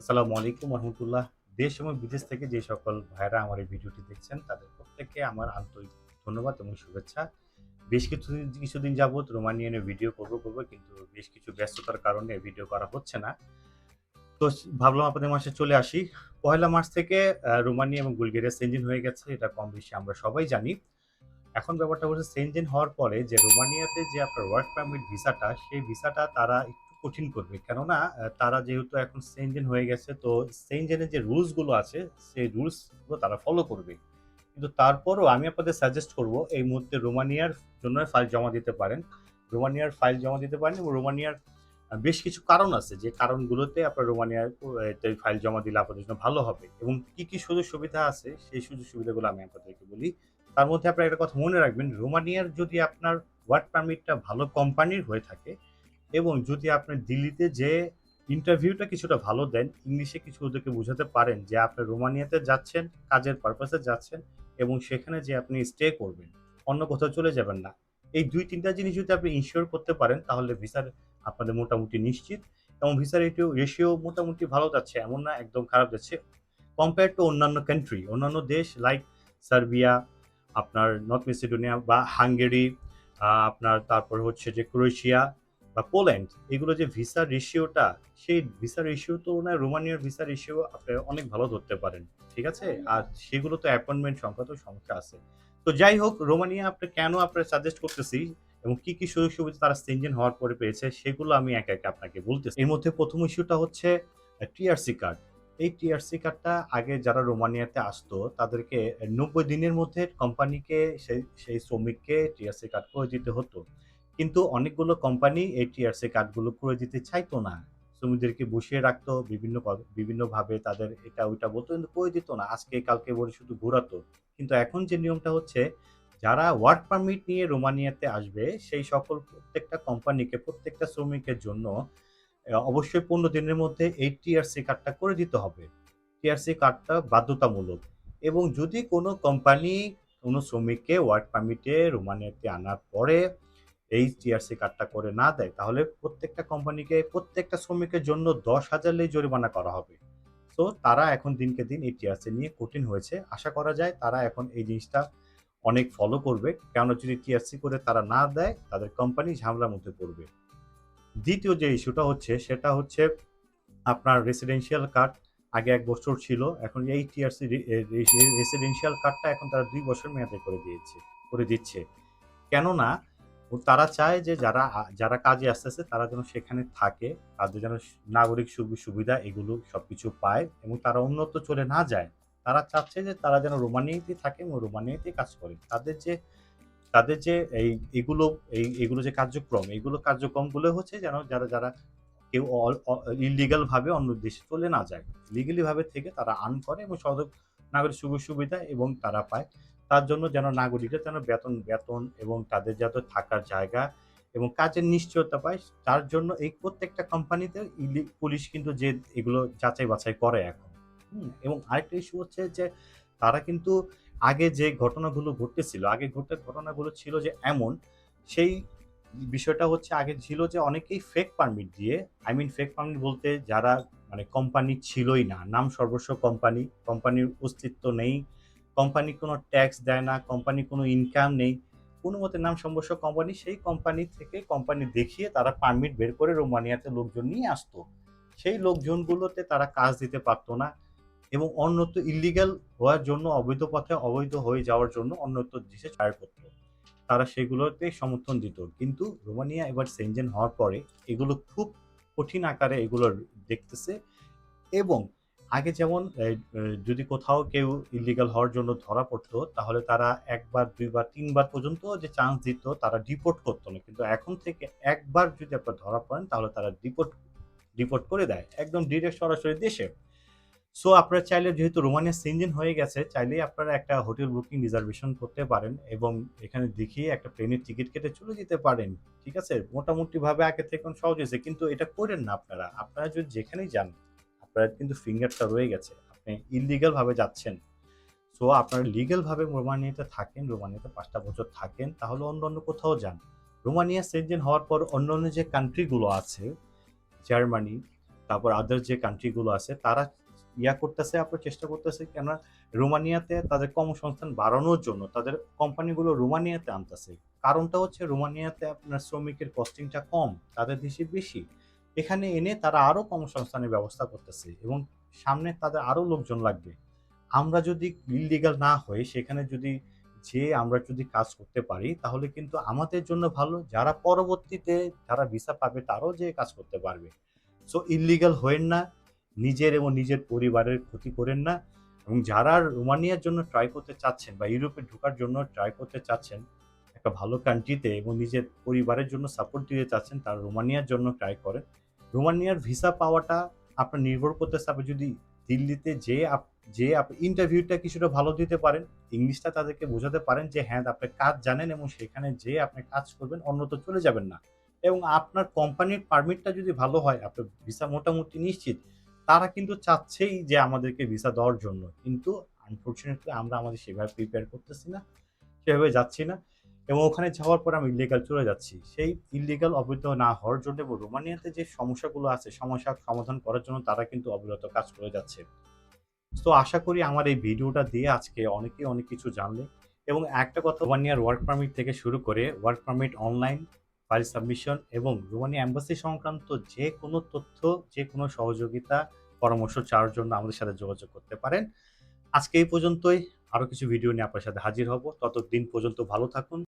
আসসালামু আলাইকুম রহমতুল্লাহ। দেশ এবং বিদেশ থেকে যে সকল ভাইরা আমার এই ভিডিওটি দেখছেন, তাদের প্রত্যেককে আমার আন্তরিক ধন্যবাদ এবং শুভেচ্ছা। বেশ কিছু কিছুদিন যাবৎ রোমানিয়ানে ভিডিও করব করব, কিন্তু বেশ কিছু ব্যস্ততার কারণে ভিডিও করা হচ্ছে না। তো ভাবলাম আপনাদের মাসে চলে আসি। পয়লা মার্চ থেকে রোমানিয়া এবং বুলগেরিয়া সেঞ্জিন হয়ে গেছে, এটা কম বেশি আমরা সবাই জানি। এখন ব্যাপারটা হচ্ছে সেঞ্জিন হওয়ার পরে যে রোমানিয়াতে যে আপনার ওয়ার্ক পারমিট ভিসাটা, সেই ভিসাটা তারা কঠিন করবে। কেননা তারা যেহেতু এখন সেনজেন হয়ে গেছে, তো সেনজেনের যে রুলসগুলো আছে, সেই রুলসগুলো তারা ফলো করবে। কিন্তু তারপরও আমি আপনাদের সাজেস্ট করব, এই মুহূর্তে রোমানিয়ার জন্য ফাইল জমা দিতে পারেন। রোমানিয়ার ফাইল জমা দিতে পারেন এবং রোমানিয়ার বেশ কিছু কারণ আছে। যে কারণগুলোতে আপনার রোমানিয়ার ফাইল জমা দিলে আপনাদের জন্য ভালো হবে। এবং কি কি সুযোগ সুবিধা আছে, সেই সুযোগ সুবিধাগুলো আমি আপনাদেরকে বলি। তার মধ্যে আপনার একটা কথা মনে রাখবেন রোমানিয়ার যদি আপনার ওয়ার্ক পারমিটটা ভালো কোম্পানির হয়ে থাকে এবং যদি আপনি দিল্লিতে যে ইন্টারভিউটা কিছুটা ভালো দেন, ইংলিশে কিছু ওদেরকে বোঝাতে পারেন যে আপনি রোমানিয়াতে যাচ্ছেন, কাজের পারপাসে যাচ্ছেন এবং সেখানে যে আপনি স্টে করবেন, অন্য কোথাও চলে যাবেন না। এই দুই, তিনটা জিনিস যদি আপনি ইনশিওর করতে পারেন, তাহলে ভিসার আপনাদের মোটামুটি নিশ্চিত এবং ভিসার রেটিও রেশিও মোটামুটি ভালো যাচ্ছে, এমন না, একদম খারাপ যাচ্ছে। কম্পেয়ার টু অন্যান্য কান্ট্রি অন্যান্য দেশ লাইক সার্বিয়া, আপনার নর্থ মেসিডোনিয়া বা হাঙ্গেরি আপনার তারপর হচ্ছে যে ক্রোয়েশিয়া বা পোল্যান্ড এগুলো যে ভিসা রেশিওটা সেই ভিসা রেশিও তুলনায় রোমানিয়ার ভিসা রেশিও আপনি অনেক ভালো ধরতে পারেন ঠিক আছে? আর সেগুলো তো অ্যাপয়েন্টমেন্ট সংখ্যা তো সমস্যা আছে। তো যাই হোক রোমানিয়া আপনি কেন আপনার সাজেস্ট করতেছি এবং কি কি সুযোগ সুবিধা তারা সেঞ্জেন হওয়ার পরে পেয়েছে সেগুলো আমি একে একে আপনাকে বলতেছি। এর মধ্যে প্রথম ইস্যুটা হচ্ছে টিআরসি কার্ড এই টিআরসি কার্ডটা আগে যারা রোমানিয়াতে আসতো তাদেরকে নব্বই দিনের মধ্যে কোম্পানিকে সেই সেই শ্রমিককে টিআরসি কার্ড করে দিতে হতো। কিন্তু অনেকগুলো কোম্পানি এই টিআরসি কার্ডগুলো করে দিতে চাইতো না। শ্রমিকদেরকে বসিয়ে রাখতো, বিভিন্ন বিভিন্নভাবে তাদের এটা ওইটা বলতো, কিন্তু করে দিত না। আজকে কালকে বলে শুধু ঘোরাতো। কিন্তু এখন যে নিয়মটা হচ্ছে, যারা ওয়ার্ক পারমিট নিয়ে রোমানিয়াতে আসবে, সেই সকল প্রত্যেকটা কোম্পানিকে প্রত্যেকটা শ্রমিকের জন্য অবশ্যই পনেরো দিনের মধ্যে এই টিআরসি কার্ডটা করে দিতে হবে। টিআরসি কার্ডটা বাধ্যতামূলক। এবং যদি কোনো কোম্পানি কোনো শ্রমিককে ওয়ার্ক পারমিটে রোমানিয়াতে আনার পরে এই টিআরসি কার্ডটা করে না দেয়, তাহলে প্রত্যেকটা কোম্পানিকে প্রত্যেকটা শ্রমিকের জন্য দশ হাজার লেই জরিমানা করা হবে। তো তারা এখন দিনকে দিন এই টিআরসি নিয়ে কঠিন হয়েছে। আশা করা যায় তারা এখন এই জিনিসটা অনেক ফলো করবে। কেন যদি টিআরসি করে তারা না দেয়, তাদের কোম্পানি ঝামেলার মধ্যে পড়বে। দ্বিতীয় যে ইস্যুটা হচ্ছে, সেটা হচ্ছে আপনার রেসিডেন্সিয়াল কার্ড আগে এক বছর ছিল, এখন এই টিআরসি রেসিডেন্সিয়াল কার্ডটা এখন তারা দুই বছর মেয়াদে করে দিয়েছে, করে দিচ্ছে। কেননা তারা চায় যে যারা যারা কাজে আসতেছে তারা যেন সেখানে থাকে, তাদের যেন নাগরিক সুবিধা এগুলো সবকিছু পায় এবং তারা উন্নত চলে না যায়। তারা চাচ্ছে যে তারা যেন রোমানিয়াতে থাকে এবং রোমানিয়াতে কাজ করে। তাদের যে তাদের যে এই, এগুলো এই, এগুলো যে কার্যক্রম, এগুলো কার্যক্রমগুলো হচ্ছে যেন যারা যারা কেউ ইলিগাল ভাবে অন্য দেশে চলে না যায়। লিগালি ভাবে থেকে তারা আর্ন করে এবং সদ নাগরিক সুযোগ সুবিধা এবং তারা পায়। তার জন্য যেন নাগরিকরা যেন বেতন বেতন এবং তাদের যাতে থাকার জায়গা এবং কাজের নিশ্চয়তা পায়, তার জন্য এই প্রত্যেকটা কোম্পানিতে পুলিশ কিন্তু যে এগুলো যাচাই বাছাই করে এখন। এবং আরেকটা ইস্যু হচ্ছে যে তারা কিন্তু আগে যে ঘটনাগুলো ঘটতেছিল, আগে ঘটে, ঘটনাগুলো ছিল যে এমন, সেই বিষয়টা হচ্ছে আগে ছিল যে অনেকেই ফেক পারমিট দিয়ে আই মিন ফেক পারমিট বলতে যারা মানে কোম্পানি ছিলই না, নাম সর্বস্ব কোম্পানি কোম্পানির অস্তিত্ব নেই কোম্পানি কোনো ট্যাক্স দেয় না, কোম্পানি কোনো ইনকাম নেই। কোনো মতে নাম সর্বস্ব কোম্পানি সেই কোম্পানি থেকে কোম্পানি দেখিয়ে তারা পারমিট বের করে রোমানিয়াতে লোকজন নিয়ে আসতো। সেই লোকজনগুলোতে তারা কাজ দিতে পারতো না এবং অন্যত্র ইলিগাল হওয়ার জন্য, অবৈধ পথে অবৈধ হয়ে যাওয়ার জন্য অন্যত্র দেশে ছাড় করতো। তারা সেগুলোতে সমর্থন দিত। কিন্তু রোমানিয়া এবার সেনজেন হওয়ার পরে এগুলো খুব কঠিন আকারে এগুলো দেখতেছে এবং আগে যেমন যদি কোথাও কেউ ইলিগাল হওয়ার জন্য ধরা পড়তো, তাহলে তারা একবার, দুইবার, তিনবার পর্যন্ত যে চান্স দিত, তারা ডিপোর্ট করতো না। কিন্তু এখন থেকে একবার যদি আপনার ধরা পড়েন, তাহলে তারা ডিপোর্ট ডিপোর্ট করে দেয়। একদম ডিরেক্ট সরাসরি দেশে। সো আপনারা চাইলে যেহেতু রোমানিয়া সিনজেন হয়ে গেছে, চাইলেই আপনারা একটা হোটেল বুকিং রিজার্ভেশন করতে পারেন এবং এখানে দেখিয়ে একটা প্লেনের টিকিট কেটে চলে যেতে পারেন। ঠিক আছে? মোটামুটিভাবে আগে থেকে সহজ হয়েছে, কিন্তু এটা করেন না আপনারা। আপনারা যদি যেখানেই যান আপনার কিন্তু ফিঙ্গারটা রয়ে গেছে। আপনি ইলিগাল ভাবে যাচ্ছেন। সো আপনারা লিগ্যাল ভাবে রোমানিয়াতে থাকেন, রোমানিয়াতে পাঁচটা বছর থাকেন, তাহলে অন্য অন্য কোথাও যান। রোমানিয়া সেনজেন হওয়ার পর অন্য অন্য যে কান্ট্রিগুলো আছে জার্মানি তারপর আদার যে কান্ট্রিগুলো আছে, তারা ইয়া করতেছে, আপনার চেষ্টা করতেছে কেন রোমানিয়াতে তাদের কর্মসংস্থান বাড়ানোর জন্য তাদের কোম্পানিগুলো রোমানিয়াতে আনতেছে। কারণটা হচ্ছে রোমানিয়াতে আপনার শ্রমিকের কস্টিংটা কম, তাদের দেশে বেশি। এখানে এনে তারা আরও কর্মসংস্থানের ব্যবস্থা করতেছে এবং সামনে তাদের আরও লোকজন লাগবে। আমরা যদি ইলিগাল না হয়ে সেখানে যদি যে আমরা যদি কাজ করতে পারি, তাহলে কিন্তু আমাদের জন্য ভালো। যারা পরবর্তীতে যারা ভিসা পাবে, তারাও যে কাজ করতে পারবে। সো ইলিগাল হয়েন না। নিজের এবং নিজের পরিবারের ক্ষতি করেন না। এবং যারা রোমানিয়ার জন্য ট্রাই করতে চাচ্ছেন বা ইউরোপে ঢোকার জন্য ট্রাই করতে চাচ্ছেন, একটা ভালো কান্ট্রিতে এবং নিজের পরিবারের জন্য সাপোর্ট দিতে চাচ্ছেন, তারা রোমানিয়ার জন্য ট্রাই করেন। রোমানিয়ার ভিসা পাওয়াটা আপনার নির্ভর করতেছে আপনি যদি দিল্লিতে যে যে আপনি ইন্টারভিউটা কিছুটা ভালো দিতে পারেন, ইংলিশটা তাদেরকে বোঝাতে পারেন যে হ্যাঁ আপনি কাজ জানেন এবং সেখানে যে আপনি কাজ করবেন অন্যত চলে যাবেন না। এবং আপনার কোম্পানির পারমিটটা যদি ভালো হয়, আপনার ভিসা মোটামুটি নিশ্চিত, তারা কিন্তু চাচ্ছেই যে আমাদেরকে ভিসা দেওয়ার জন্য। কিন্তু আনফর্চুনেটলি আমরা আমাদের সেভাবে প্রিপেয়ার করতেছি না, সেভাবে যাচ্ছি না। এবং ওখানে যাওয়ার পর আমি ইলিগাল চলে যাচ্ছি। সেই ইলিগাল অবৈধ না হওয়ার জন্য রোমানিয়াতে যে সমস্যাগুলো আছে, সমস্যা সমাধান করার জন্য তারা কিন্তু অবিরত কাজ করে যাচ্ছে। তো আশা করি আমার এই ভিডিওটা দিয়ে আজকে অনেকে অনেক কিছু জানলে এবং একটা কথা রোমানিয়ার ওয়ার্ক পারমিট থেকে শুরু করে work permit online file submission এবং রোমানিয়া অ্যাম্বাসি সংক্রান্ত যে কোনো তথ্য, যে কোনো সহযোগিতা, পরামর্শ চাওয়ার জন্য আমাদের সাথে যোগাযোগ করতে পারেন। আজকে এই পর্যন্তই। আরও কিছু ভিডিও নিয়ে আপনার সাথে হাজির হব। ততদিন পর্যন্ত ভালো থাকুন।